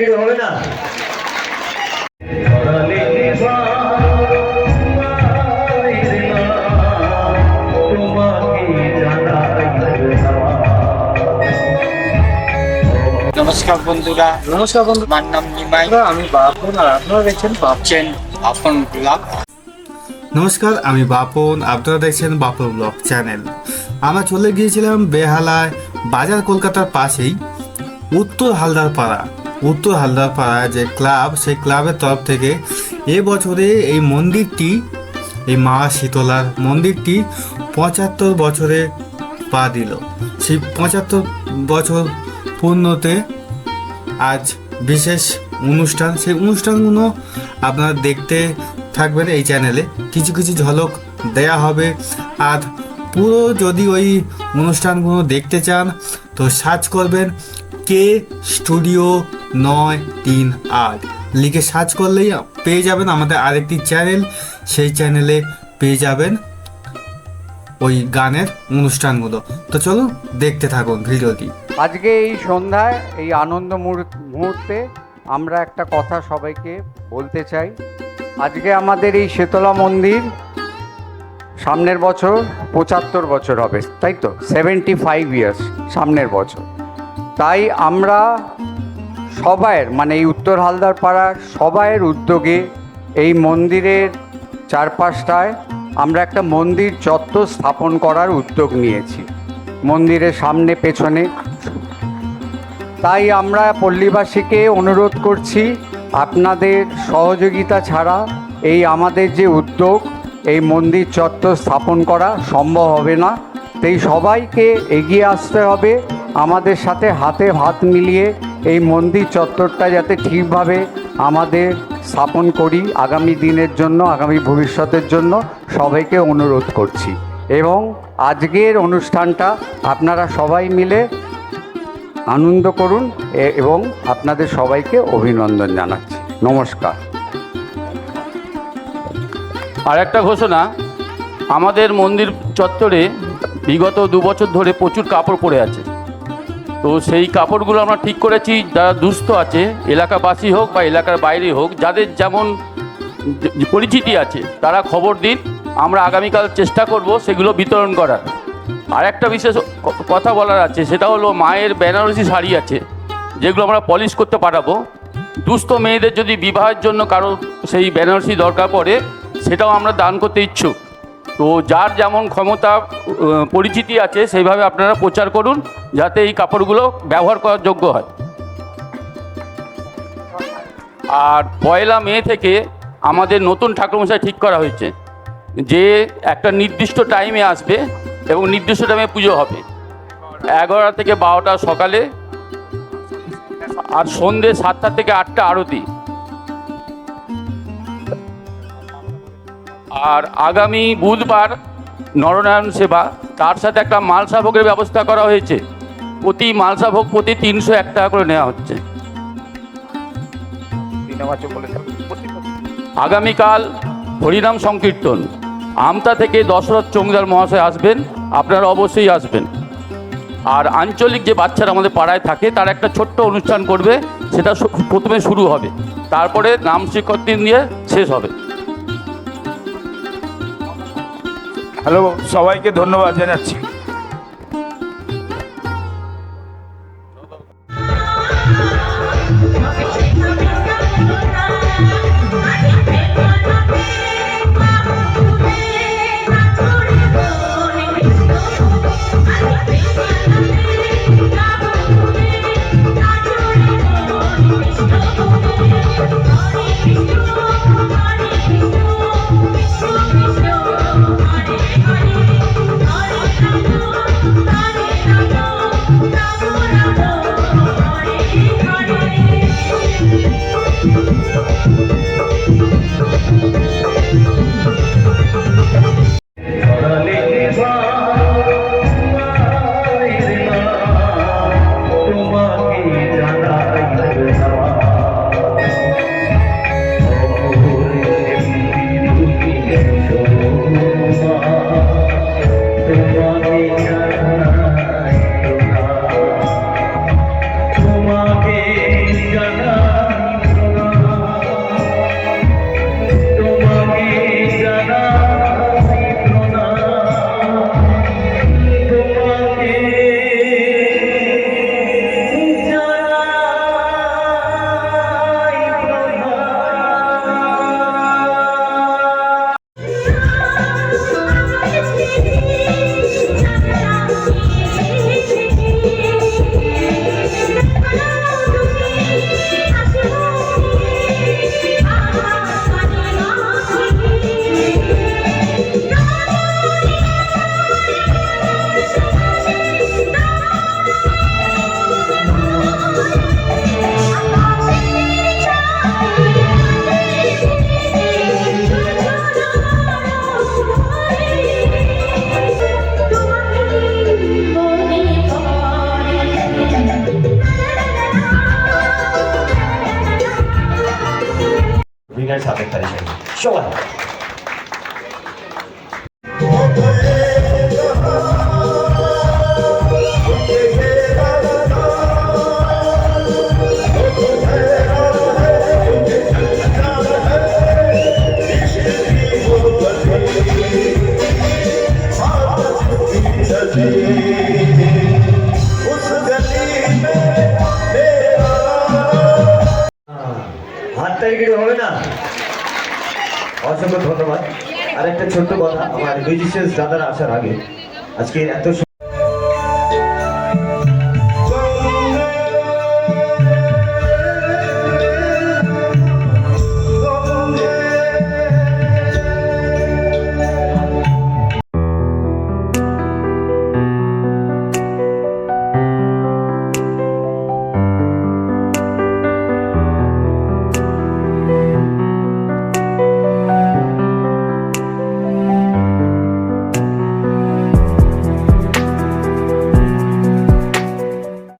গিরি হবে না। নমস্কার বন্ধুরা। নমস্কার বন্ধু। আমার নাম নিমাই। আমি বাপন আর আপনারা দেখছেন বাপ ভাবছেন আপন ব্লগ। নমস্কার আমি বাপন। আপনারা দেখছেন বাপন ব্লগ চ্যানেল। আমরা চলে গিয়েছিলাম বেহালায় বাজার কলকাতার পাশেই উত্তর হালদার পাড়া উত্তর হালদার পাড়া যে ক্লাব, সেই ক্লাবের তরফ থেকে এ বছরে এই মন্দিরটি, এই মা শীতলার মন্দিরটি পঁচাত্তর বছরে পা দিল। সেই পঁচাত্তর বছর পূর্ণতে আজ বিশেষ অনুষ্ঠান, সেই অনুষ্ঠানগুলো আপনারা দেখতে থাকবেন এই চ্যানেলে। কিছু কিছু ঝলক দেয়া হবে। আর পুরো যদি ওই অনুষ্ঠানগুলো দেখতে চান, তো সার্চ করবেন কে স্টুডিও নয়, তিন, আট। লিখে সার্চ করলেই পেয়ে যাবেন আমাদের আরেকটি চ্যানেল সেই চ্যানেলে পেয়ে যাবেন ওই গানের অনুষ্ঠানগুলো। তো চলুন দেখতে থাকুন ভিডিওটি। আজকে এই সন্ধ্যায়, এই আনন্দ মুহূর- মুহূর্তে আমরা একটা কথা সবাইকে বলতে চাই। আজকে আমাদের এই শীতলা মন্দির সামনের বছর পঁচাত্তর বছর হবে, তাই তো? সেভেন্টি ফাইভ ইয়ার্স সামনের বছর। তাই আমরা সবাইয়ের মানে এই উত্তর হালদার পাড়ার সবাইয়ের উদ্যোগে এই মন্দিরের চারপাশটায় আমরা একটা মন্দির চত্বর স্থাপন করার উদ্যোগ নিয়েছি, মন্দিরের সামনে পেছনে। তাই আমরা পল্লীবাসীকে অনুরোধ করছি, আপনাদের সহযোগিতা ছাড়া এই আমাদের যে উদ্যোগ, এই মন্দির চত্বর স্থাপন করা সম্ভব হবে না। তাই সবাইকে এগিয়ে আসতে হবে, আমাদের সাথে হাতে হাত মিলিয়ে এই মন্দির চত্বরটা যাতে ঠিকভাবে আমাদের স্থাপন করি আগামী দিনের জন্য, আগামী ভবিষ্যতের জন্য সবাইকে অনুরোধ করছি। এবং আজকের অনুষ্ঠানটা আপনারা সবাই মিলে আনন্দ করুন এবং আপনাদের সবাইকে অভিনন্দন জানাচ্ছি। নমস্কার। আর একটা ঘোষণা, আমাদের মন্দির চত্বরে বিগত দু বছর ধরে প্রচুর কাপড় পড়ে আছে। তো সেই কাপড়গুলো আমরা ঠিক করেছি, যারা দুস্থ আছে, এলাকাবাসী হোক বা এলাকার বাইরে হোক, যাদের যেমন পরিচিতি আছে, তারা খবর দিন, আমরা আগামীকাল চেষ্টা করব সেগুলো বিতরণ করার। আর একটা বিশেষ কথা বলার আছে, সেটা হলো মায়ের বেনারসি শাড়ি আছে, যেগুলো আমরা পলিশ করতে পাঠাবো। দুস্থ মেয়েদের যদি বিবাহের জন্য কারও সেই বেনারসি দরকার পড়ে, সেটাও আমরা দান করতে ইচ্ছুক। তো যার যেমন ক্ষমতা পরিচিতি আছে, সেইভাবে আপনারা প্রচার করুন, যাতে এই কাপড়গুলো ব্যবহার করার যোগ্য হয়। আর পয়লা মে থেকে আমাদের নতুন ঠাকুরমশাই ঠিক করা হয়েছে, যে একটা নির্দিষ্ট টাইমে আসবে এবং নির্দিষ্ট টাইমে পুজো হবে। এগারোটা থেকে বারোটা সকালে আর সন্ধে সাতটা থেকে আটটা আরতি। আর আগামী বুধবার নরনারায়ণ সেবা, তার সাথে একটা মালসা ভোগের ব্যবস্থা করা হয়েছে। প্রতি মালসা ভোগ প্রতি তিনশো এক টাকা করে নেওয়া হচ্ছে। আগামীকাল হরিনাম সংকীর্তন। আমতা থেকে দশরথ চৌংদার মহাশয় আসবেন, আপনারা অবশ্যই আসবেন। আর আঞ্চলিক যে বাচ্চারা আমাদের পাড়ায় থাকে, তার একটা ছোট্ট অনুষ্ঠান করবে, সেটা প্রথমে শুরু হবে। তারপরে নাম শিক্ষক নিয়ে শেষ হবে। হ্যালো সবাইকে ধন্যবাদ জানাচ্ছি। উইনার্স হাতের তালি চাই কেটে হবে না? অসংখ্য ধন্যবাদ। আর একটা ছোট্ট কথা, আমার মিউজিশিয়ান দাদারা আসার আগে, আজকে এত